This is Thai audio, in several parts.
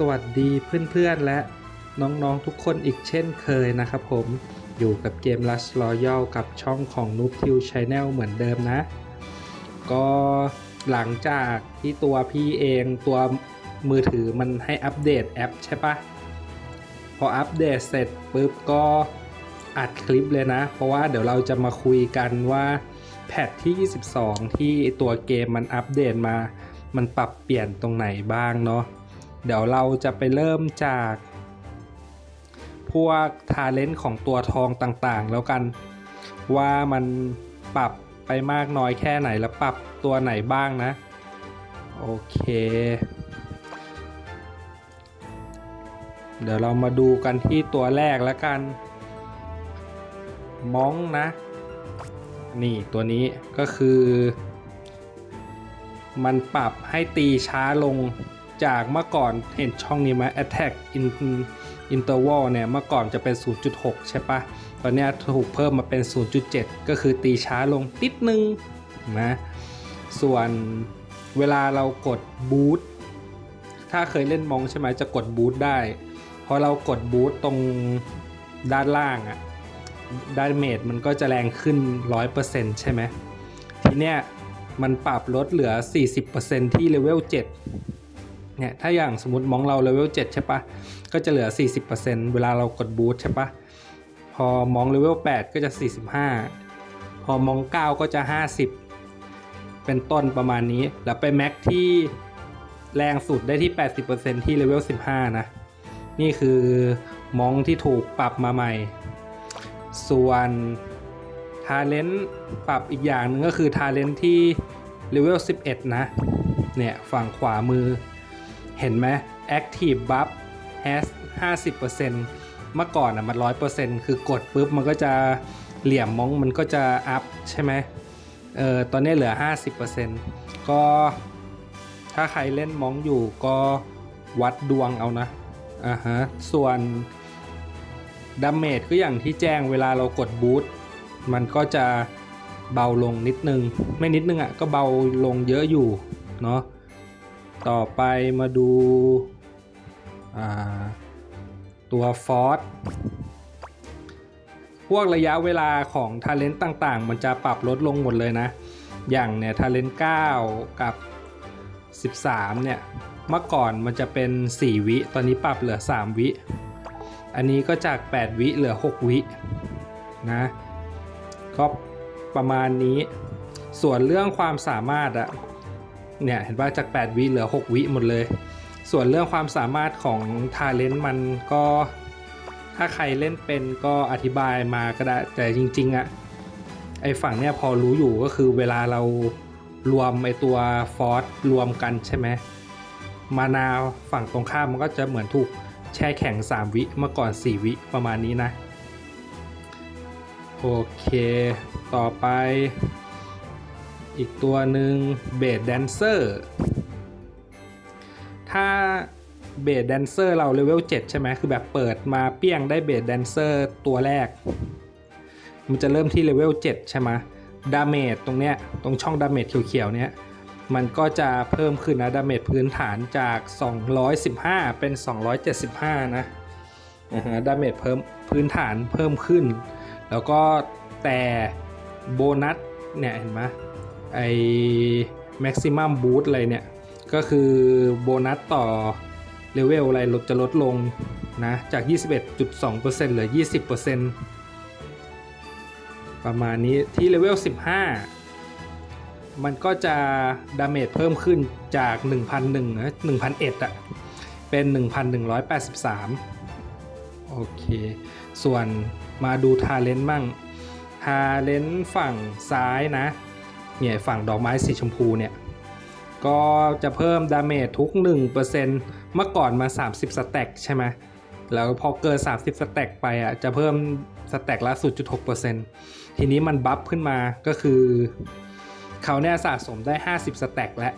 สวัสดีเพื่อนๆและน้องๆทุกคนอีกเช่นเคยนะครับผมอยู่กับเกม Rush Royal กับช่องของ Noob t i l Channel เหมือนเดิมนะ ก็หลังจากที่ตัวพี่เองตัวมือถือมันให้อัปเดตแอปใช่ปะพออัปเดตเสร็จปุ๊บก็อัดคลิปเลยนะ เพราะว่าเดี๋ยวเราจะมาคุยกันว่าแพทที่ 22 ที่ตัวเกมมันอัปเดตมา มันปรับเปลี่ยนตรงไหนบ้างเนาะ เดี๋ยวเราจะไปเริ่มจาก พวกทาเลนต์ของตัวทองต่างๆ แล้วกัน ว่ามันปรับไปมากน้อยแค่ไหนแล้วปรับตัวไหนบ้างนะ โอเค เดี๋ยวเรามาดูกันที่ตัวแรกแล้วกันมองนะ นี่ตัวนี้ก็คือ มันปรับให้ตีช้าลง จากเมื่อก่อนเห็นช่องนี้ไหม attack in interval เนี่ยเมื่อก่อนจะเป็น 0.6 ใช่ปะตอนนี้ถูกเพิ่มมาเป็น 0.7 ก็คือตีช้าลงติดนึงนะส่วนเวลาเรากดบูทถ้าเคยเล่นมองใช่ไหมจะกดบูทได้พอเรากดบูทตรงด้านล่างอะดาเมจมันก็จะแรงขึ้น 100%ใช่ไหมทีเนี้ยมันปรับลดเหลือ 40%ที่เลเวล7 เนี่ยถ้าอย่างสมมติมองเราเลเวล7ใช่ปะก็จะเหลือ 40%เวลาเรากดบูทใช่ปะพอมองเลเวล8ก็จะ 45 พอมอง 9 ก็จะ 50 เป็นต้นประมาณนี้ แล้วไปแม็กที่แรงสุดได้ที่ 80%ที่เลเวล15 นะ นี่คือมองที่ถูกปรับมาใหม่ ส่วนทาเลนต์ปรับอีกอย่างหนึงก็คือทาเลนต์ที่เลเวล11 นะ เนี่ยฝั่งขวามือ ห็นไหม Active Buff has 50%เมื่อก่อนอะมัน100%คือกดปุ๊บมันก็จะเหลี่ยมมองมันก็จะอัพใช่ไหมเออตอนนี้เหลือ 50%ก็ถ้าใครเล่นมองอยู่ก็วัดดวงเอานะอ่าฮะส่วนดาเมจก็อย่างที่แจ้งเวลาเรากดบูทมันก็จะเบาลงนิดนึง ไม่นิดนึงอะ่ะก็เบาลงเยอะอยู่เนาะ ต่อไปมาดูตัวฟอสพวกระยะเวลาของท a เลนต์ต่างๆ มันจะปรับลดลงหมดเลยนะ อย่างเนี่ยท a เลนต์9กับ 13 เนี่ย เมื่อก่อนมันจะเป็น 4 วิ ตอนนี้ปรับเหลือ 3 วิ อันนี้ก็จาก 8 วิเหลือ 6 วินะ ก็ประมาณนี้ ส่วนเรื่องความสามารถอะ เนี่ยเห็นว่าจาก 8 วิเหลือ 6 วิหมดเลย ส่วนเรื่องความสามารถของทาเลนต์มันก็ ถ้าใครเล่นเป็นก็อธิบายมาก็ได้แต่จริงๆอะไอฝั่งเนี่ยพอรู้อยู่ก็คือเวลาเรารวมไอตัวฟอสรวมกันใช่ไหมมานาฝั่งตรงข้ามมันก็จะเหมือนถูกแช่แข็ง 3 วิเมื่อก่อน 4 วิประมาณนี้นะ โอเค ต่อไป อีกตัวหนึ่งเบสแดนเซอร์ถ้าเบสแดนเซอร์เราเลเวล7ใช่ไหมคือแบบเปิดมาเปี้ยงได้เบสแดนเซอร์ตัวแรก มันจะเริ่มที่เลเวล7ใช่ไหมดาเมจตรงเนี้ยตรงช่องดาเมจเขียวๆเนี้ยมันก็จะเพิ่มขึ้นนะดาเมจพื้นฐานจาก 215 เป็น 275 นะฮะดาเมจเพิ่มพื้นฐานเพิ่มขึ้น แล้วก็แต่โบนัสเนี่ยเห็นไหม ไอ้ maximum boost อะไรเนี่ย ก็คือโบนัสต่อเลเวลอะไรลดจะลดลงนะ จาก 21.2%เหลือ 20%ประมาณนี้ที่เลเวล 15 มันก็จะดาเมจเพิ่มขึ้นจาก 1,001นะ1,001อะเป็น 1,183 โอเค ส่วนมาดูทาเลนต์มั่งทาเลนต์ฝั่งซ้ายนะ เนี่ยฝั่งดอกไม้สีชมพูเนี่ยก็จะเพิ่มดาเมจทุก 1%เมื่อก่อนมา 30 สแต็กใช่ไหมแล้วพอเกิน 30 สแต็กไปอะจะเพิ่มสแต็กละ 0.6%ทีนี้มันบัฟขึ้นมาก็คือเขาเนี่ยสะสมได้ 50 สแต็กแล้ว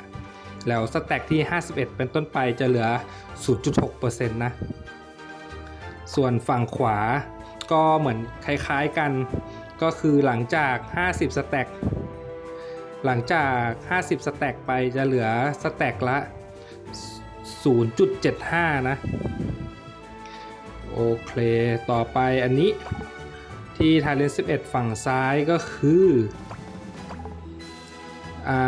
แล้วสแต็กที่ 51 เป็นต้นไปจะเหลือ 0.6%นะ ส่วนฝั่งขวาก็เหมือนคล้ายๆกัน ก็คือหลังจาก 50 สแต็ก หลังจาก 50 สแต็กไปจะเหลือสแต็กละ 0.75 นะ โอเค ต่อไปอันนี้ที่ทาเลน11 ฝั่งซ้ายก็คืออ่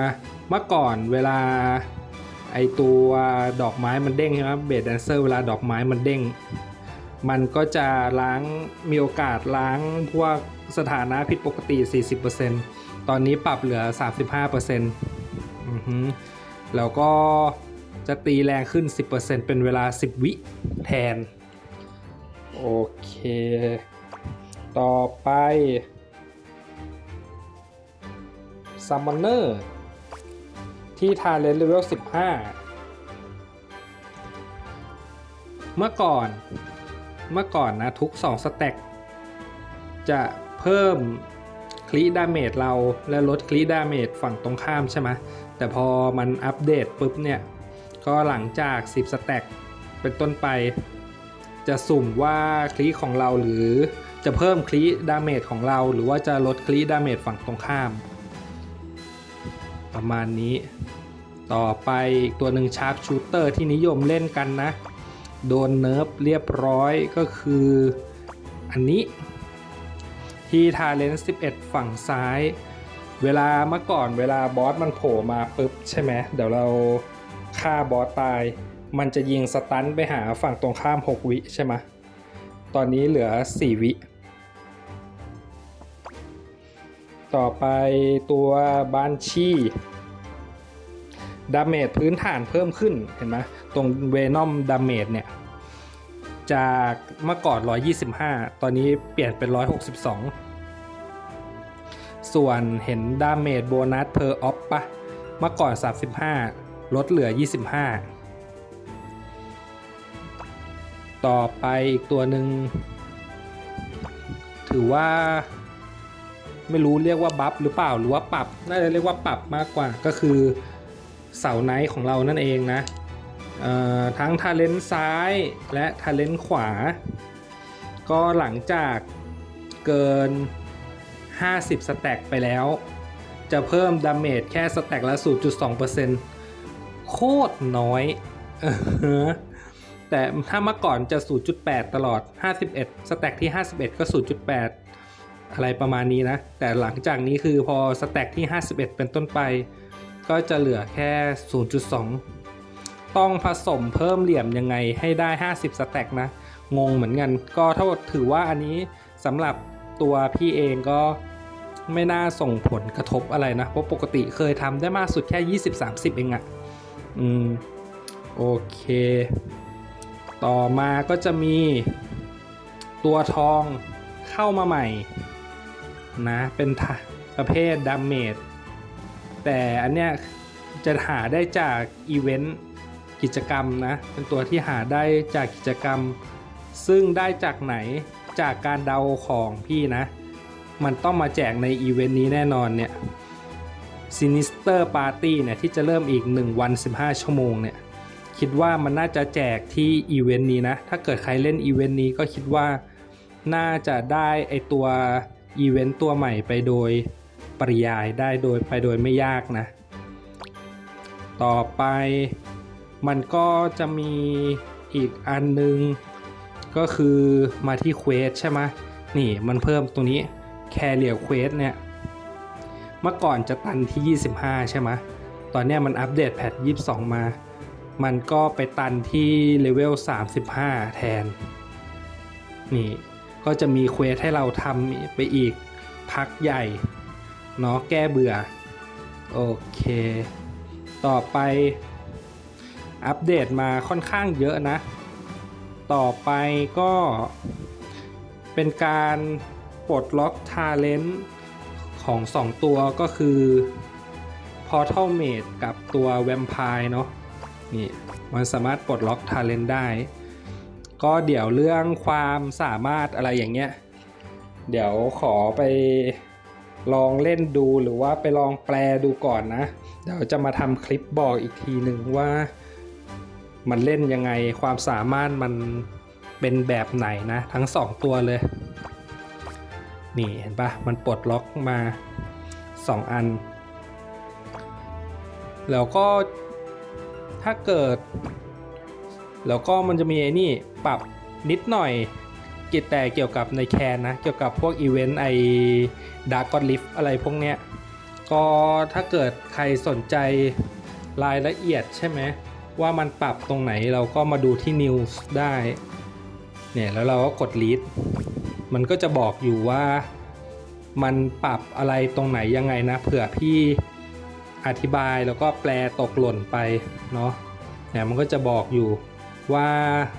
าเมื่อก่อนเวลาไอตัวดอกไม้มันเด้งใช่ไหมเบสแดนเซอร์เวลาดอกไม้มันเด้ง มันก็จะล้างมีโอกาสล้างพวกสถานะผิดปกติ 40% ตอนนี้ปรับเหลือ 35%อือฮึแล้วก็จะตีแรงขึ้น 10%เป็นเวลา 10 วิแทน โอเค ต่อไป Summoner ที่ทาเลนเลเวล 15 เมื่อก่อนเมื่อก่อนนะ ทุก 2 สแต็กจะเพิ่ม คลีดาเมจเราและลดคลีดาเมจฝั่งตรงข้ามใช่ไหมแต่พอมันอัปเดตปุ๊บเนี่ย ก็หลังจาก 10 สแต็กเป็นต้นไป จะสุ่มว่าคลีของเราหรือจะเพิ่มคลีดาเมจของเรา หรือว่าจะลดคลีดาเมจฝั่งตรงข้าม ประมาณนี้ ต่อไปอีกตัวหนึ่งชาร์ปชูเตอร์ที่นิยมเล่นกันนะ โดนเนิร์ฟเรียบร้อยก็คืออันนี้ ที่ทาเลนส์11 ฝั่งซ้าย เวลาเมื่อก่อนเวลาบอสมันโผล่มาปุ๊บใช่ไหมเดี๋ยวเราฆ่าบอสตาย มันจะยิงสตันไปหาฝั่งตรงข้าม 6 วิใช่ไหมตอนนี้เหลือ 4 วิ ต่อไปตัวบานชีดาเมจพื้นฐานเพิ่มขึ้นเห็นไหมตรงเวนอมดาเมจเนี่ย จากเมื่อก่อน 125 ตอนนี้เปลี่ยนเป็น 162 ส่วนเห็นดาเมจโบนัสเพอร์ออฟปะเมื่อก่อน 35 ลดเหลือ 25 ต่อไปอีกตัวหนึ่ง ถือว่าไม่รู้เรียกว่าบัฟหรือเปล่าหรือว่าปรับ น่าจะเรียกว่าปรับมากกว่าก็คือเสาไนท์ของเรานั่นเองนะ ทั้งทาเลนซ้ายและทาเลนขวา ก็หลังจากเกิน 50 สแต็กไปแล้ว จะเพิ่มดาเมจแค่สแต็กละ 0.2%โคตรน้อย แต่ถ้าเมื่อก่อนจะ 0.8 ตลอด 51 สแต็กที่ 51 ก็ 0.8 อะไรประมาณนี้นะ แต่หลังจากนี้คือพอสแต็กที่ 51 เป็นต้นไป ก็จะเหลือแค่ 0.2 ต้องผสมเพิ่มเหลี่ยมยังไงให้ได้ 50 สแต็กนะ งงเหมือนกัน ก็เท่าถือว่าอันนี้สำหรับตัวพี่เองก็ไม่น่าส่งผลกระทบอะไรนะ เพราะปกติเคยทำได้มากสุดแค่ 20-30 เองอะ่ะ อืม โอเค ต่อมาก็จะมีตัวทองเข้ามาใหม่ นะ เป็นประเภทดาเมจแต่อันเนี้ยจะหาได้จากอีเวนต์ กิจกรรมนะ เป็นตัวที่หาได้จากกิจกรรม ซึ่งได้จากไหนจากการเดาของพี่นะ มันต้องมาแจกในอีเวนต์นี้แน่นอนเนี่ย Sinister Party เนี่ยที่จะเริ่มอีก 1 วัน 15 ชั่วโมงเนี่ยคิดว่ามันน่าจะแจกที่อีเวนต์นี้นะ ถ้าเกิดใครเล่นอีเวนต์นี้ก็คิดว่าน่าจะได้ไอตัวอีเวนต์ตัวใหม่ไปโดยปริยายได้โดยไปโดยไม่ยากนะ ต่อไป มันก็จะมีอีกอันนึง ก็คือมาที่เควสใช่ไหมนี่มันเพิ่มตรงนี้แคเรียเควสเนี่ย เมื่อก่อนจะตันที่ 25 ใช่ไหมตอนนี้มันอัปเดตแพท22 มา มันก็ไปตันที่เลเวล 35 แทน นี่ ก็จะมีเควสให้เราทำไปอีกพักใหญ่ เนาะแก้เบื่อ โอเค ต่อไป อัปเดตมาค่อนข้างเยอะนะ ต่อไปก็เป็นการปลดล็อกทาเลนต์ของ 2 ตัวก็คือ Portal Mage กับตัว Vampire เนาะนี่มันสามารถปลดล็อกทาเลนต์ได้ ก็เดี๋ยวเรื่องความสามารถอะไรอย่างเงี้ย เดี๋ยวขอไปลองเล่นดูหรือว่าไปลองแปลดูก่อนนะ เดี๋ยวจะมาทำคลิปบอกอีกทีหนึ่งว่า มันเล่นยังไงความสามารถมันเป็นแบบไหนนะ ทั้ง 2 ตัวเลย นี่เห็นปะมันปลดล็อกมา 2 อัน แล้วก็ถ้าเกิด แล้วก็มันจะมีไอ้นี่ปรับนิดหน่อยกี่ยวแต่เกี่ยวกับในแคนนะ เกี่ยวกับพวกอีเวนต์ไอดาร์กอนลิฟอะไรพวกเนี้ย ก็ถ้าเกิดใครสนใจรายละเอียดใช่ไหม ว่ามันปรับตรงไหนเราก็มาดูที่ News ได้ เนี่ยแล้วเราก็กด read มันก็จะบอกอยู่ว่ามันปรับอะไรตรงไหนยังไงนะ เผื่อพี่อธิบายแล้วก็แปลตกหล่นไปเนาะเนี่ยมันก็จะบอกอยู่ว่า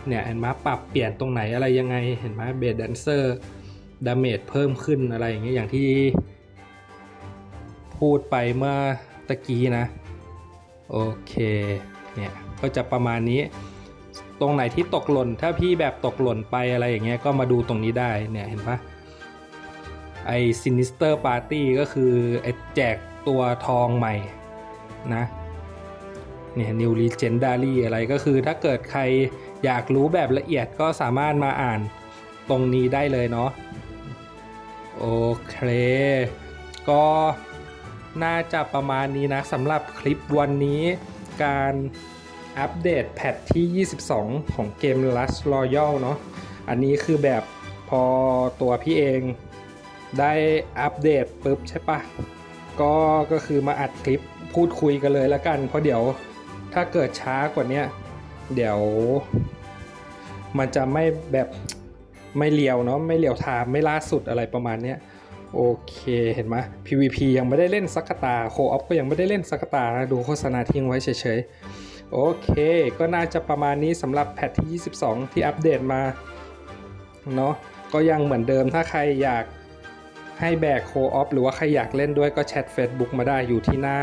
เนี่ยเห็นไหมปรับเปลี่ยนตรงไหนอะไรยังไงเห็นไหมเบสแดนเซอร์ดาเมจเพิ่มขึ้นอะไรอย่างเงี้ยอย่างที่ พูดไปเมื่อตะกี้นะ โอเค เนี่ยก็จะประมาณนี้ ตรงไหนที่ตกหล่น ถ้าพี่แบบตกหล่นไปอะไรอย่างเงี้ยก็มาดูตรงนี้ได้เนี่ยเห็นปะไอซินิสเตอร์ปาร์ตี้ก็คือไอแจกตัวทองใหม่นะเนี่ยนิวลีเจนดารี่อะไรก็คือถ้าเกิดใครอยากรู้แบบละเอียดก็สามารถมาอ่านตรงนี้ได้เลยเนาะโอเค ก็น่าจะประมาณนี้นะสำหรับคลิปวันนี้ การอัปเดตแพทที่ 22 ของเกม Last Royal เนาะ อันนี้คือแบบพอตัวพี่เองได้อัปเดตปุ๊บใช่ปะก็ก็คือมาอัดคลิปพูดคุยกันเลยแล้วกัน เพราะเดี๋ยวถ้าเกิดช้ากว่านี้เดี๋ยว มันจะไม่แบบไม่เลียวเนาะไม่เลียวไทม์ไม่ล่าสุดอะไรประมาณเนี้ย โอเคเห็นไหม PVP ยังไม่ได้เล่นสักตาโคออฟก็ยังไม่ได้เล่นสักตานะดูโฆษณาทิ้งไว้เฉยๆ โอเค ก็น่าจะประมาณนี้สำหรับแพทที่ 22 ที่อัปเดตมาเนาะก็ยังเหมือนเดิมถ้าใครอยากให้แบกโคออฟหรือว่าใครอยากเล่นด้วยก็แชท Facebook มาได้อยู่ที่หน้า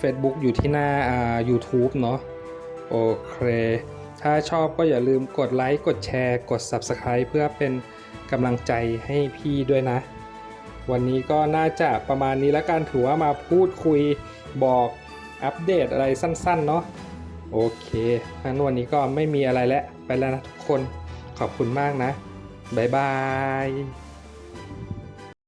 Facebook อยู่ที่หน้าอ่า YouTube เนาะโอเค ถ้าชอบก็อย่าลืมกดไลค์กดแชร์ กด Subscribe เพื่อเป็นกำลังใจให้พี่ด้วยนะ วันนี้ก็น่าจะประมาณนี้แล้วกันถือว่ามาพูดคุยบอกอัปเดตอะไรสั้นๆ เนาะโอเคงั้นวันนี้ก็ไม่มีอะไรแล้ว ไปแล้วนะทุกคนขอบคุณมากนะ บ๊ายบาย